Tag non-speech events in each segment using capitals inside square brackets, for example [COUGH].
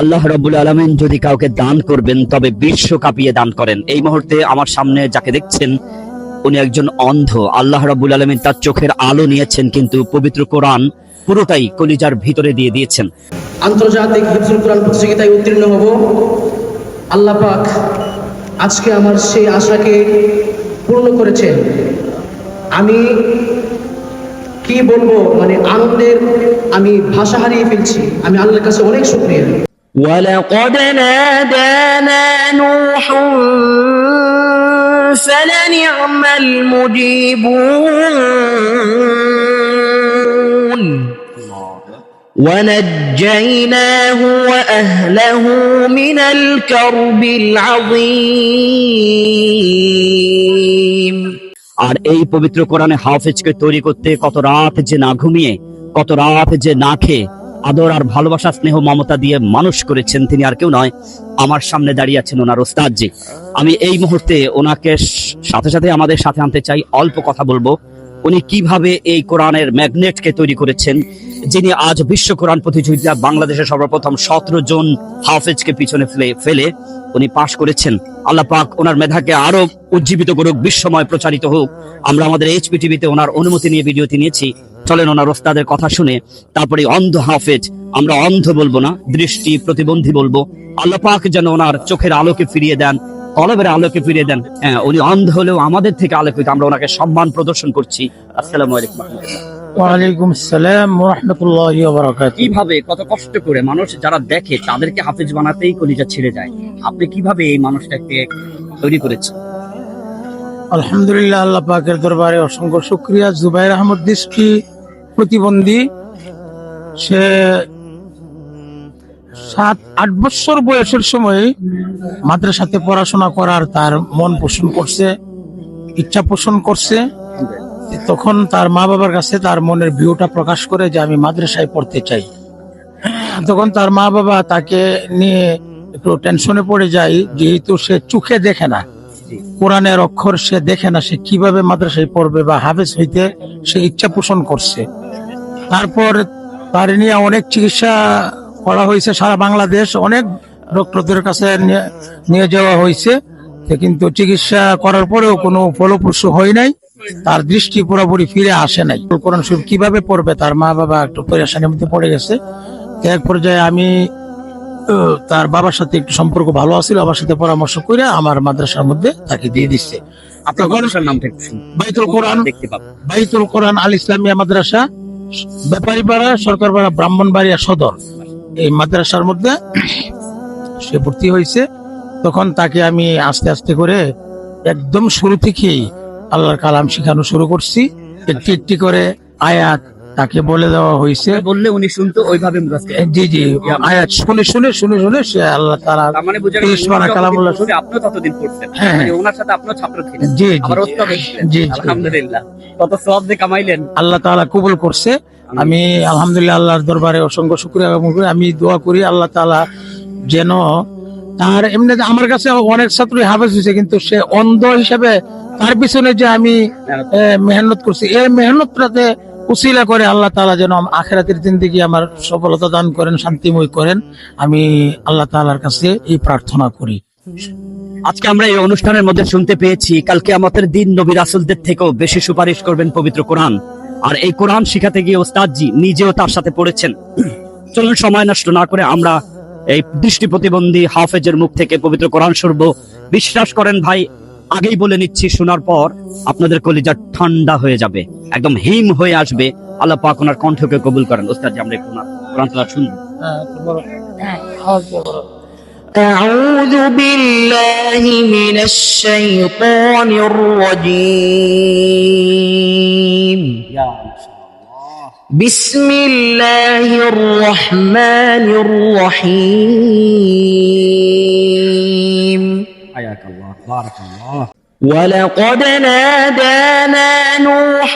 আল্লাহ রব্বুল আলমিন যদি কাউকে দান করবেন, তবে বিশ্ব কাঁপিয়ে দান করেন। এই মুহূর্তে আমার সামনে যাকে দেখছেন, উনি একজন অন্ধ। আল্লাহ রব্বুল আলমিন তার চোখের আলো নিয়েছেন, কিন্তু পবিত্র কোরআন পুরোটাই কলিজার ভিতরে দিয়ে দিয়েছেন। আন্তর্জাতিক হিফজুল কোরআন প্রতিযোগিতায় উত্তীর্ণ হব। আল্লাহ পাক আজকে আমার সেই আশাকে পূর্ণ করেছেন। আমি কি বলব? মানে আনন্দের আমি ভাষা হারিয়ে ফেলছি। আমি আল্লাহর কাছে অনেক শুক্রিয়া। ولقد نادانا نوح فلنعم المجيبون ونجيناه واهله من الكرب العظيم আর এই পবিত্র কোরআনে হাফেজকে তৈরি করতে কত রাত যে না ঘুমিয়ে কত রাত যে না খেয়ে আদর আর ভালোবাসা, স্নেহ, মমতা দিয়ে মানুষ করেছেন তিনি আর কেউ নয়, আমার সামনে দাঁড়িয়ে আছেন ওনার ওস্তাদজি। আমি এই মুহূর্তে ওনাকে সাথে সাথে আমাদের সাথে আনতে চাই, অল্প কথা বলব। উনি কীভাবে এই কোরআনের ম্যাগনেটকে তৈরি করেছেন, যিনি আজ বিশ্ব কোরআন প্রতিযোগিতা বাংলাদেশের সর্বপ্রথম সতেরো জন হাফেজকে পিছনে ফেলে ফেলে উনি পাশ করেছেন। আল্লাহ পাক ওনার মেধাকে আরও উজ্জীবিত করুক, বিশ্বময় প্রচারিত হোক। আমরা আমাদের এইচপি টিভিতে ওনার অনুমতি নিয়ে ভিডিওটি নিয়েছি। চলেন ওনার ওস্তাদের কথা শুনে তারপরে অন্ধ হাফেজ আমরা অন্ধ বলব না দৃষ্টি প্রতিবন্ধী বলব। আল্লাহ পাক যেন ওনার চোখের আলোকে ফিরিয়ে দেন কলবের আলোকে ফিরিয়ে দেন। হ্যাঁ উনি অন্ধ হলেও আমাদের থেকে আলোকিত আমরা ওনাকে সম্মান প্রদর্শন করছি। আসসালামু আলাইকুম ওয়ালাইকুম আসসালাম রহমতুল্লাহ বারাকাত কীভাবে কত কষ্ট করে মানুষ যারা দেখে তাদেরকে হাফেজ বানাতেই কলিজা ছেড়ে যায়। আপনি কীভাবে এই মানুষটাকে তৈরি করেছেন? আলহামদুলিল্লাহ আল্লাহ পাকের দরবারে অসংখ্য শুক্রিয়া। জুবাইর আহমদ দৃষ্টি প্রতিবন্ধী, সে সাত, আট বছর বয়সের সময় মাদ্রাসাতে পড়াশোনা করার তার মন পোষণ করছে, ইচ্ছা পোষণ করছে। তখন তার মা বাবার কাছে তার মনের ভিউটা প্রকাশ করে যে আমি মাদ্রাসায় পড়তে চাই। তখন তার মা বাবা তাকে নিয়ে একটু টেনশনে পড়ে যায়, যেহেতু সে চোখে দেখে না। কোরআনের অক্ষর সে দেখে না, সে কীভাবে মাদ্রাসায় পড়বে বা হাফেজ হইতে সে ইচ্ছা পোষণ করছে। তারপর তার নিয়ে অনেক চিকিৎসা করা হয়েছে, সারা বাংলাদেশ অনেক ডক্টরদের কাছে নিয়ে- যাওয়া হয়েছে। কিন্তু চিকিৎসা করার পরেও কোনো ফলপ্রসূ হয় নাই। তার দৃষ্টি পুরোপুরি ফিরে আসে নাই। কোরআন শরীফ কীভাবে পড়বে, তার মা বাবা একটু পরেশানির মধ্যে পড়ে গেছে। এক পর্যায়ে আমি তার বাবার সাথে একটু সম্পর্ক ভালো আছিল বাবার সাথে পরামর্শ করে আমার মাদ্রাসার মধ্যে তাকে দিয়ে দিচ্ছে আপনার বাইতুল কোরআন বাইতুল কোরআন আল ইসলামিয়া মাদ্রাসা ব্যাপারীপাড়া সরকারপাড়া ব্রাহ্মণবাড়িয়া সদর। এই মাদ্রাসার মধ্যে সে ভর্তি হয়েছে। তখন তাকে আমি আস্তে আস্তে করে একদম শুরু থেকেই আল্লাহর কালাম শেখানো শুরু করছি। একটি একটি করে আয়াত তাকে বলে দেওয়া হয়েছে। বললে উনি শুনতো ওইভাবে জি জি আয়াত শুনে শুনে শুনে শুনে সে আল্লাহ তার মানে বোঝা কালামুল্লাহ পড়ছে, আপনিও ততদিন পড়ছেন। হ্যাঁ, মানে ওনার সাথে আপনার ছাত্র ছিলেন। জি জি। আলহামদুলিল্লাহ। কত সব যে কামাইলেন। আল্লাহ তাআলা কবুল করছে। আমি আলহামদুলিল্লাহ আল্লাহর দরবারে অসংখ্য শুক্রিয়া জ্ঞাপন করি। আমি দোয়া করি আল্লাহ তাআলা যেন তার এমনি আমার কাছে অনেক ছাত্র হাফেজ হয়েছে কিন্তু সে অন্ধ হিসাবে তার পিছনে যে আমি মেহনত করছি। এই মেহনতটাতে উসিলা করে আল্লাহ তাআলা যেন আখেরাতের দিন দিকে আমার সফলতা দান করেন, শান্তিময় করেন, আমি আল্লাহ তাআলার কাছে এই প্রার্থনা করি। আজকে আমরা এই অনুষ্ঠানের মধ্যে শুনতে পেয়েছি কালকে আমাদের দিন নবী রাসুলদের থেকেও বেশি সুপারিশ করবেন পবিত্র কোরআন। আর এই কোরআন শিখাতে গিয়ে ওস্তাদজি নিজেও তার সাথে পড়েছেন। চলুন সময় নষ্ট না করে আমরা এই দৃষ্টি প্রতিবন্ধী হাফেজের মুখ থেকে পবিত্র কোরআন শুনব। বিশ্বাস করেন ভাই আগেই বলে নিচ্ছি শোনার পর আপনাদের কলিজা ঠান্ডা হয়ে যাবে একদম হিম হয়ে আসবে আল্লাহ পাক ওনার কণ্ঠকে কবুল করেন ওস্তাদজি আমরা একটু ওনার কোরআন তেলাওয়াত শুনবো أعوذ بالله من الشيطان الرجيم بسم الله الرحمن الرحيم ولقد نادانا نوح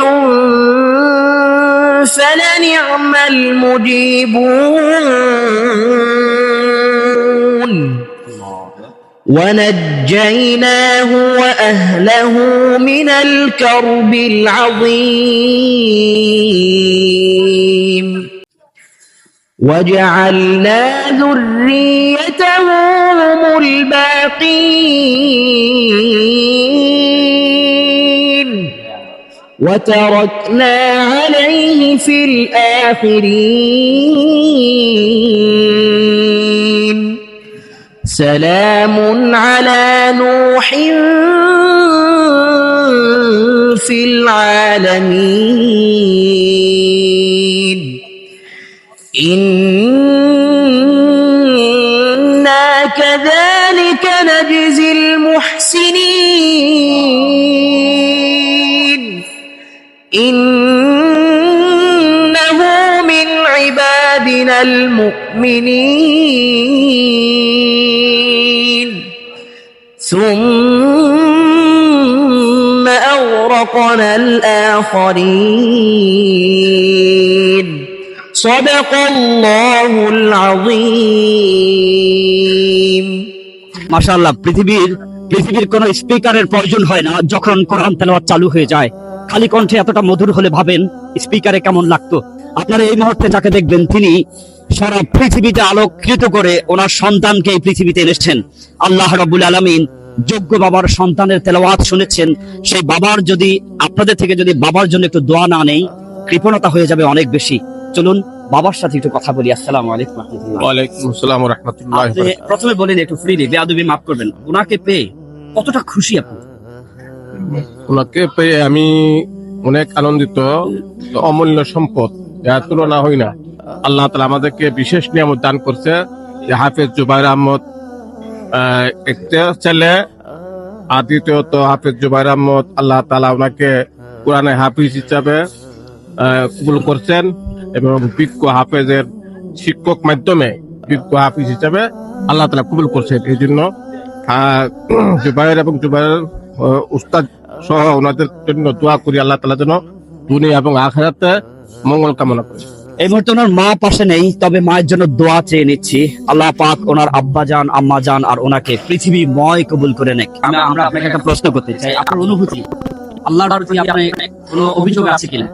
فلنعم المجيبون. ونجيناه وأهله من الكرب العظيم. وجعلنا ذريته هم الباقين. وتركنا عليه في الآخرين. سلام على نوح في العالمين. إنا كذلك نجزي المحسنين إنه من عبادنا المؤمنين ثم أغرقنا الآخرين صدق الله العظيم মাশাআল্লাহ পৃথিবীর পৃথিবীর কোন স্পিকারের প্রয়োজন হয় না যখন কোরআন তেলাওয়াত চালু হয়ে যায় খালি কণ্ঠে এতটা মধুর হলে ভাবেন স্পিকারে কেমন লাগতো আপনারা এই মুহূর্তে যাকে দেখবেন তিনি সারা পৃথিবীতে আলোকৃত করে ওনার সন্তানকে এই পৃথিবীতে এনেছেন আল্লাহ রাব্বুল আলামিন যোগ্য বাবার সন্তানের তেলাওয়াত শুনেছেন সেই বাবার যদি আপনাদের থেকে যদি বাবার জন্য একটু দোয়া না নেই কৃপণতা হয়ে যাবে অনেক বেশি চলুন বাবার সাথে একটু কথা বলি। আসসালামু আলাইকুম ওয়ালাইকুম আসসালাম রহমতুল্লাহ প্রথমে বলেন একটু ফ্রিলি বেয়াদবি মাফ করবেন। ওনাকে পেয়ে কতটা খুশি আপনি? ওনাকে পেয়ে আমি অনেক আনন্দিত অমূল্য সম্পদ। যার তুলনা হয় না। আল্লাহ তালা আমাদেরকে বিশেষ নিয়ামত দান করছে যে হাফেজ জুবাইর আহমদ আহ, একটা ছেলে। আর দ্বিতীয়ত হাফেজ জুবাইর আহমদ আল্লাহ তালা ওনাকে কোরআনে হাফিজ হিসাবে কবুল করছেন। এবং বিজ্ঞ হাফেজের শিক্ষক মাধ্যমে বিজ্ঞ হাফিজ হিসাবে আল্লাহ তালা কবুল করছেন এই জন্য [CLEARS THROAT] জুবাইর এবং জুবাইরের উস্তাদ সহ ওনাদের জন্য দোয়া করি আল্লাহ তালা যেন দুনিয়া এবং আখেরাতে মঙ্গল কামনা করি। এই মুহূর্তে ওনার মা পাশে নেই, তবে মায়ের জন্য দোয়া চেয়ে নিচ্ছি। আল্লাহ পাক ওনার আব্বা যান, আম্মা যান আর ওনাকে পৃথিবী ময় কবুল করে নেক। আমরা আপনাকে একটা প্রশ্ন করতে চাই, আপনার অনুভূতি? আল্লাহর প্রতি আপনার কোনো অভিযোগ আছে কিনা?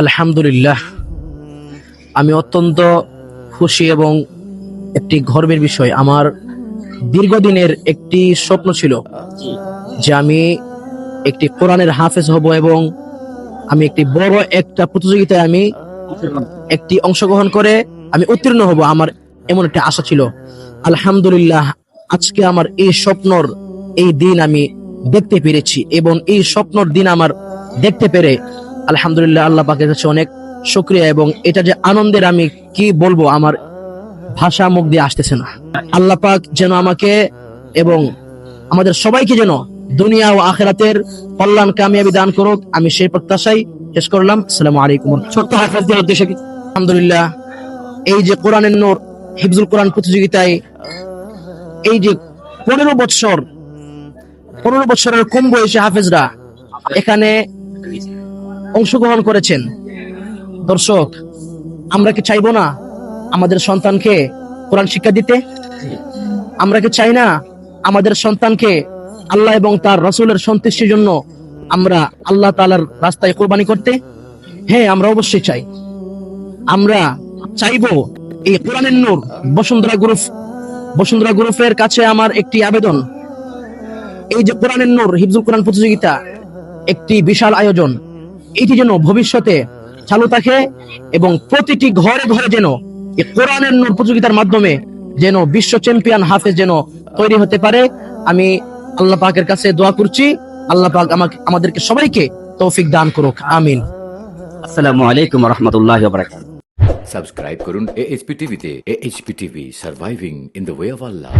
আলহামদুলিল্লাহ, আমি অত্যন্ত খুশি এবং একটি গর্বের বিষয়। আমার দীর্ঘদিনের একটি স্বপ্ন ছিল যে আমি একটি কোরআনের হাফেজ হব এবং আমি একটি বড় একটা প্রতিযোগিতায় আমি একটি অংশগ্রহণ করে আমি উত্তীর্ণ হব, আমার এমন একটা আশা ছিল। আলহামদুলিল্লাহ, আজকে আমার এই স্বপ্নর এই দিন আমি দেখতে পেরেছি এবং এই স্বপ্নর দিন আমার দেখতে পেরে আলহামদুলিল্লাহ আল্লাহ পাকের কাছে অনেক শুক্রিয়া এবং এটা যে আনন্দের আমি কি বলব আমার ভাষা মুখ দিয়ে আসতেছে না। আল্লাহ পাক যেন আমাকে এবং আমাদের সবাইকে যেন দুনিয়া ও আখেরাতের কল্যাণ কামিয়াবি দান করুক, আমি সেই প্রত্যাশাই শেষ করলাম। আসসালামু আলাইকুম। ছোট্ট হাফেজদের উদ্দেশ্যে আলহামদুলিল্লাহ, এই যে কোরআনের নূর, হিফজুল কোরআন প্রতিযোগিতায় এই যে পনেরো বছর পনেরো বছরের কম বয়সী হাফেজরা এখানে অংশগ্রহণ করেছেন। দর্শক, আমরা কি চাইব না আমাদের সন্তানকে কোরআন শিক্ষা দিতে? আমরা কি চাই না আমাদের সন্তানকে আল্লাহ এবং তার রসুলের সন্তুষ্টির জন্য আমরা আল্লাহ তালার রাস্তায় কোরবানি করতে? হ্যাঁ আমরা অবশ্যই চাই। আমরা চাইব এই কোরআনের নূর বসুন্ধরা গ্রুপ, বসুন্ধরা গ্রুপের কাছে আমার একটি আবেদন। এই যে কোরআনের নূর হিফজুল কোরআন প্রতিযোগিতা, একটি বিশাল আয়োজন। এটি যেন ভবিষ্যতে চালু থাকে এবং প্রতিটি ঘরে ঘরে যেন কোরআনের নূর প্রতিযোগিতার মাধ্যমে যেন বিশ্ব চ্যাম্পিয়ন হাফেজ যেন তৈরি হতে পারে আমি আল্লাহ পাকের কাছে দোয়া করছি। আল্লাহ পাক আমাকে আমাদেরকে সবাইকে তৌফিক দান করুক আমিন। আসসালামু আলাইকুম রহমতুল্লাহ সাবস্ক্রাইব করুন এএচপি টিভিতে AHP TV surviving in the way of Allah.